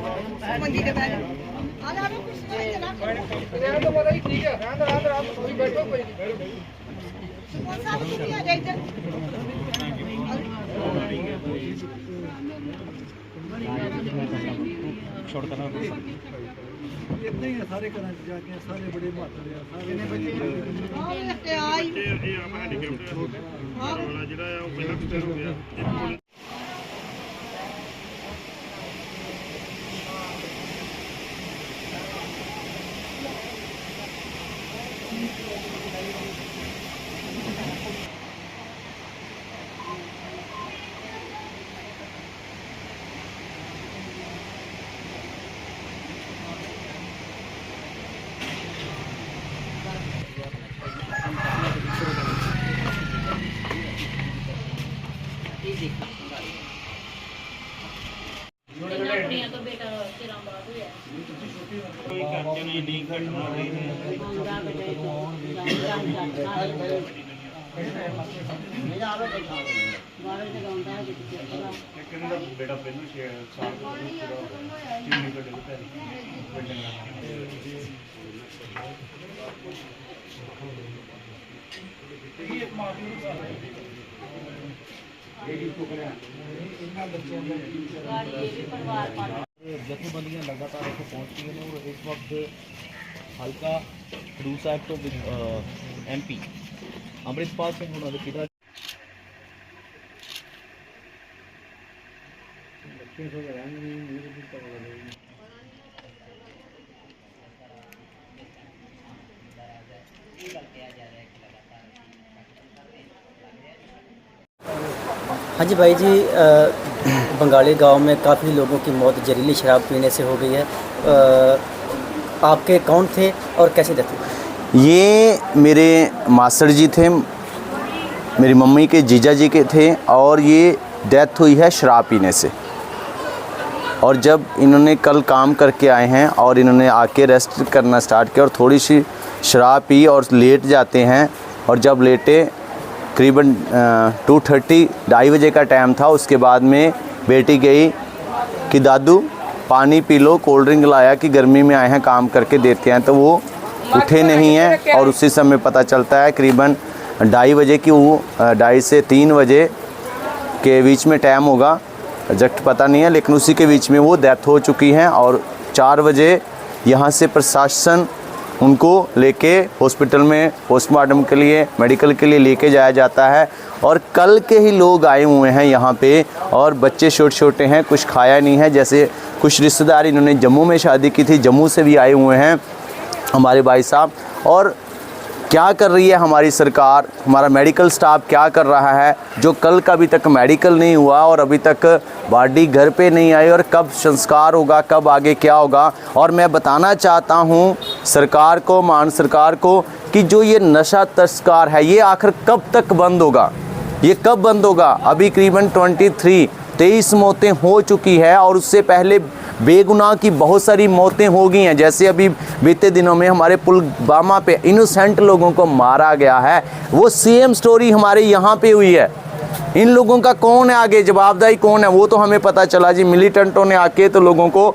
ਮੰਜੀ ਤੇ ਜਾ ਆ ਜਾ ਵੀ ਕੁਛ ਨਹੀਂ ਜਨਾ ਰਹਿਣ ਤੋਂ ਪਤਾ ਹੀ ਠੀਕ ਹੈ ਰਹਿਣ ਰਹਿਣ ਰਹਿਣ ਤੁਸੀਂ ਬੈਠੋ ਕੋਈ ਨਹੀਂ ਕੌਣ ਸਾਹਿਬ ਤੁਸੀਂ ਆ ਜਾ ਇੱਧਰ ਇਦਾਂ ਹੀ ਆ ਸਾਰੇ ਘਰਾਂ 'ਚ ਜਾ ਕੇ ਸਾਰੇ ਬੜੇ ਮਾਤਰ ਆ ਸਾਰੇ ਬੱਚੇ ਕੇ ਆਈ ਇਹ ਆਪ ਹੈਂਡੀਕੈਪਟ ਵਾਲਾ ਜਿਹੜਾ ਆ ਉਹ ਪਹਿਲਾਂ ਕਿਤੇ ਹੋ ਗਿਆ Thank you. ਦੁਨੀਆ ਤੋਂ ਬੇਟਾ ਤੇਰਾ ਬਾਅਦ ਹੋਇਆ। ਕੋਈ ਘਟਨਾ ਨਹੀਂ ਘਟਨਾ ਹੋਈ ਕਿੰਨੇ ਦਾ ਬੇਟਾ ਪਹਿਲੂ 6 ਸਾਲ ਦਾ ਚੀਨੀ ਕੋਲ ਦੇ ਪੈਰੀ ਇਹ ਇੱਕ ਮਾਮਲਾ ਹੈ जथेबंदियाँ लगातार इतने पहुँचती हैं और इस वक्त हल्का खडू साहब तो एम पी अमृतपाल सिंह उन्होंने पिता बच्चे हाँ जी भाई जी बंगाली गाँव में काफ़ी लोगों की मौत जहरीली शराब पीने से हो गई है। अ, आपके कौन थे और कैसे हुई ये मेरे मास्टर जी थे मेरी मम्मी के जीजा जी के थे और ये डेथ हुई है शराब पीने से। और जब इन्होंने कल काम करके आए हैं और इन्होंने आके रेस्ट करना स्टार्ट किया और थोड़ी सी शराब पी और लेट जाते हैं और जब लेटे करीबन टू थर्टी ढाई बजे का टाइम था। उसके बाद में बेटी गई कि दादू पानी पी लो कोल्ड ड्रिंक लाया कि गर्मी में आए हैं काम करके देते हैं। तो वो उठे नहीं हैं और उसी समय पता चलता है करीबन ढाई बजे की वो ढाई से तीन बजे के बीच में टाइम होगा। एग्जैक्ट पता नहीं है लेकिन उसी के बीच में वो डेथ हो चुकी हैं और चार बजे यहाँ से प्रशासन उनको लेके हॉस्पिटल में पोस्टमार्टम के लिए मेडिकल के लिए लेके जाया जाता है। और कल के ही लोग आए हुए हैं यहाँ पे और बच्चे छोटे छोटे हैं, कुछ खाया नहीं है। जैसे कुछ रिश्तेदार इन्होंने जम्मू में शादी की थी, जम्मू से भी आए हुए हैं हमारे भाई साहब। और क्या कर रही है हमारी सरकार? हमारा मेडिकल स्टाफ क्या कर रहा है? जो कल का अभी तक मेडिकल नहीं हुआ और अभी तक बॉडी घर पे नहीं आई और कब संस्कार होगा, कब आगे क्या होगा? और मैं बताना चाहता हूँ सरकार को मान सरकार को, कि जो ये नशा तस्कार है, ये आखिर कब तक बंद होगा? ये कब बंद होगा? अभी करीबन 23 तेईस मौतें हो चुकी है और उससे पहले बेगुनाह की बहुत सारी मौतें हो गई हैं। जैसे अभी बीते दिनों में हमारे पुलवामा पे इनोसेंट लोगों को मारा गया है। वो सेम स्टोरी हमारे यहाँ पे हुई है। इन लोगों का कौन है आगे? जवाबदारी कौन है? वो तो हमें पता चला जी। मिलिटेंटों ने आके तो लोगों को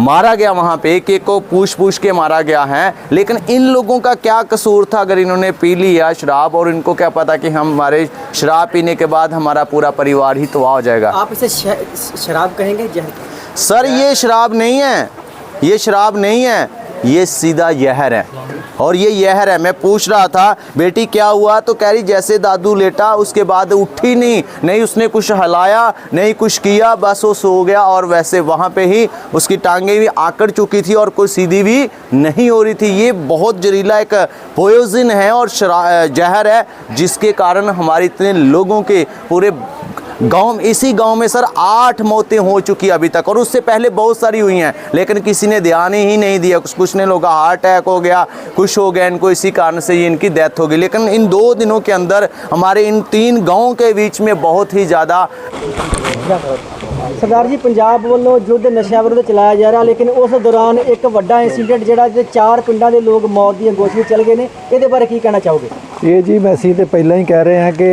मारा गया वहाँ पे एक एक को पूछ पूछ के मारा गया है। लेकिन इन लोगों का क्या कसूर था अगर इन्होंने पी लिया शराब? और इनको क्या पता कि हम हमारे शराब पीने के बाद हमारा पूरा परिवार ही तो हो जाएगा? आप इसे शराब कहेंगे? जहर सर ये शराब नहीं है। ये शराब नहीं है। ये सीधा यहर है। और ये यहर है, मैं पूछ रहा था, बेटी, क्या हुआ? तो कह रही, जैसे दादू लेटा, उसके बाद उठी नहीं नहीं उसने कुछ हिलाया, नहीं कुछ किया, बस वो सो गया और वैसे वहाँ पे ही उसकी टांगें भी आकड़ चुकी थी और कोई सीधी भी नहीं हो रही थी। ये बहुत जहरीला एक पोयोजिन है और जहर है, जिसके कारण हमारे इतने लोगों के पूरे गांव इसी गांव में सर आठ मौतें हो चुकी अभी तक और उससे पहले बहुत सारी हुई हैं लेकिन किसी ने ध्यान ही नहीं दिया कुछ कुछ ने लोगों का हार्ट अटैक हो गया कुछ हो गया इनको इसी कारण से ये इनकी डेथ हो गई लेकिन इन दो दिनों के अंदर हमारे इन तीन गांवों के बीच में बहुत ही ज़्यादा ਸਰਦਾਰ ਜੀ ਪੰਜਾਬ ਵੱਲੋਂ ਯੁੱਧ ਨਸ਼ਿਆਂ ਵਿਰੁੱਧ ਚਲਾਇਆ ਜਾ ਰਿਹਾ ਲੇਕਿਨ ਉਸ ਦੌਰਾਨ ਇੱਕ ਵੱਡਾ ਇਨਸੀਡੈਂਟ ਜਿਹੜਾ ਜਿਹਦੇ ਚਾਰ ਪਿੰਡਾਂ ਦੇ ਲੋਕ ਮੌਤ ਦੀਆਂ ਗੋਚ ਵਿੱਚ ਚਲ ਗਏ ਨੇ ਇਹਦੇ ਬਾਰੇ ਕੀ ਕਹਿਣਾ ਚਾਹੋਗੇ ਇਹ ਜੀ ਮੈਂ ਅਸੀਂ ਤੇ ਪਹਿਲਾਂ ਹੀ ਕਹਿ ਰਹੇ ਹਾਂ ਕਿ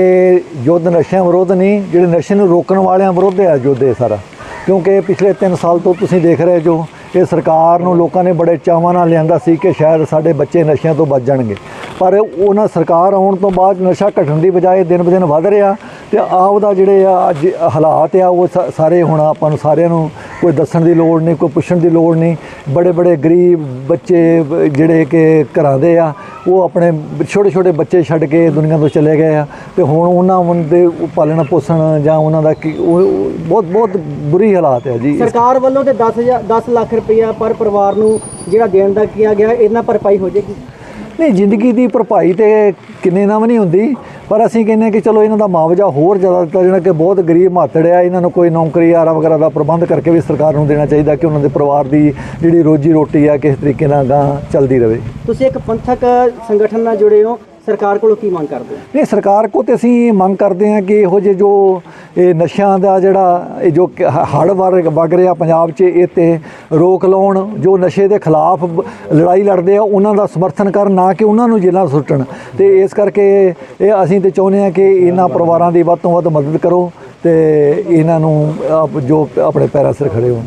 ਯੁੱਧ ਨਸ਼ਿਆਂ ਵਿਰੁੱਧ ਨਹੀਂ, ਜਿਹੜੇ ਨਸ਼ੇ ਨੂੰ ਰੋਕਣ ਵਾਲਿਆਂ ਵਿਰੁੱਧ ਹੈ ਯੁੱਧ ਇਹ ਸਾਰਾ। ਕਿਉਂਕਿ ਪਿਛਲੇ 3 ਸਾਲ ਤੋਂ ਤੁਸੀਂ ਦੇਖ ਰਹੇ ਜੋ, ਇਹ ਸਰਕਾਰ ਨੂੰ ਲੋਕਾਂ ਨੇ ਬੜੇ ਚਾਵਾਂ ਨਾਲ ਲਿਆਂਦਾ ਸੀ ਕਿ ਸ਼ਾਇਦ ਸਾਡੇ ਬੱਚੇ ਨਸ਼ਿਆਂ ਤੋਂ ਬਚ ਜਾਣਗੇ। ਪਰ ਉਹਨਾਂ ਸਰਕਾਰ ਆਉਣ ਤੋਂ ਬਾਅਦ ਨਸ਼ਾ ਘਟਣ ਦੀ ਬਜਾਏ ਦਿਨ ਬ ਦਿਨ ਵੱਧ ਰਿਹਾ ਤੇ ਆਪ ਦਾ ਜਿਹੜੇ ਆ ਅੱਜ ਹਾਲਾਤ ਆ, ਉਹ ਸਾ- ਸਾਰੇ ਹੁਣ ਆਪਾਂ ਨੂੰ ਸਾਰਿਆਂ ਨੂੰ ਕੋਈ ਦੱਸਣ ਦੀ ਲੋੜ ਨਹੀਂ ਕੋਈ ਪੁੱਛਣ ਦੀ ਲੋੜ ਨਹੀਂ। ਬੜੇ ਬੜੇ ਗਰੀਬ ਬੱਚੇ ਜਿਹੜੇ ਕਿ ਘਰਾਂ ਦੇ ਆ ਉਹ ਆਪਣੇ ਛੋਟੇ ਛੋਟੇ ਬੱਚੇ ਛੱਡ ਕੇ ਦੁਨੀਆ ਤੋਂ ਚਲੇ ਗਏ ਆ। ਤੇ ਹੁਣ ਉਹਨਾਂ ਦੇ ਪਾਲਣ ਪੋਸ਼ਣ ਜਾਂ ਉਹਨਾਂ ਦਾ ਕੀ ਉਹ ਬਹੁਤ ਬਹੁਤ ਬੁਰੀ ਹਾਲਾਤ ਹੈ ਜੀ। ਸਰਕਾਰ ਵੱਲੋਂ ਤੇ 10000 10 ਲੱਖ ਰੁਪਇਆ ਪਰ ਪਰਿਵਾਰ ਨੂੰ ਜਿਹੜਾ ਦੇਣ ਦਾ ਕੀਤਾ ਗਿਆ ਇਹਨਾਂ ਭਰਪਾਈ ਹੋ ਜਾਏਗੀ। ਨਹੀਂ ਜ਼ਿੰਦਗੀ ਦੀ ਭਰਪਾਈ ਤੇ ਕਿੰਨੇ ਨਾ ਵੀ ਨਹੀਂ ਹੁੰਦੀ। ਪਰ ਅਸੀਂ ਕਹਿੰਦੇ ਕਿ ਚਲੋ ਇਹਨਾਂ ਦਾ ਮੁਆਵਜ਼ਾ ਹੋਰ ਜ਼ਿਆਦਾ ਦਿੱਤਾ, ਜਿਹੜਾ ਕਿ ਬਹੁਤ ਗਰੀਬ ਮਾਤੜ ਆ, ਇਹਨਾਂ ਨੂੰ ਕੋਈ ਨੌਕਰੀ ਆਰਾ ਵਗੈਰਾ ਦਾ ਪ੍ਰਬੰਧ ਕਰਕੇ ਵੀ ਸਰਕਾਰ ਨੂੰ ਦੇਣਾ ਚਾਹੀਦਾ ਕਿ ਉਹਨਾਂ ਦੇ ਪਰਿਵਾਰ ਦੀ ਜਿਹੜੀ ਰੋਜੀ ਰੋਟੀ ਆ, ਕਿਸ ਤਰੀਕੇ ਨਾਲ ਗਾਂ ਚੱਲਦੀ ਰਹੇ ਤੁਸੀਂ ਇੱਕ ਪੰਥਕ ਸੰਗਠਨ ਨਾਲ ਜੁੜੇ ਹੋ ਸਰਕਾਰ ਕੋਲੋਂ ਕੀ ਮੰਗ ਕਰਦੇ ਹੋ? ਨਹੀਂ ਸਰਕਾਰ ਕੋ ਤੇ ਅਸੀਂ ਮੰਗ ਕਰਦੇ ਹਾਂ ਕਿ ਇਹੋ ਜਿਹੇ ਜੋ ਇਹ ਨਸ਼ਿਆਂ ਦਾ ਜਿਹੜਾ ਇਹ ਜੋ ਹੜ ਵਗ ਰਿਹਾ ਪੰਜਾਬ 'ਚ, ਇਹ ਤੇ ਰੋਕ ਲਾਉਣ, ਜੋ ਨਸ਼ੇ ਦੇ ਖਿਲਾਫ ਲੜਾਈ ਲੜਦੇ ਆ, ਉਹਨਾਂ ਦਾ ਸਮਰਥਨ ਕਰਨ, ਨਾ ਕਿ ਉਹਨਾਂ ਨੂੰ ਜੇਲ੍ਹਾਂ ਸੁੱਟਣ। ਤੇ ਇਸ ਕਰਕੇ ਇਹ ਅਸੀਂ ਤੇ ਚਾਹੁੰਦੇ ਹਾਂ ਕਿ ਇਹਨਾਂ ਪਰਿਵਾਰਾਂ ਦੀ ਵੱਧ ਤੋਂ ਵੱਧ ਮਦਦ ਕਰੋ ਤੇ ਇਹਨਾਂ ਨੂੰ ਜੋ ਆਪਣੇ ਪੈਰਾਂ ਸਿਰ ਖੜੇ ਹੋਣ।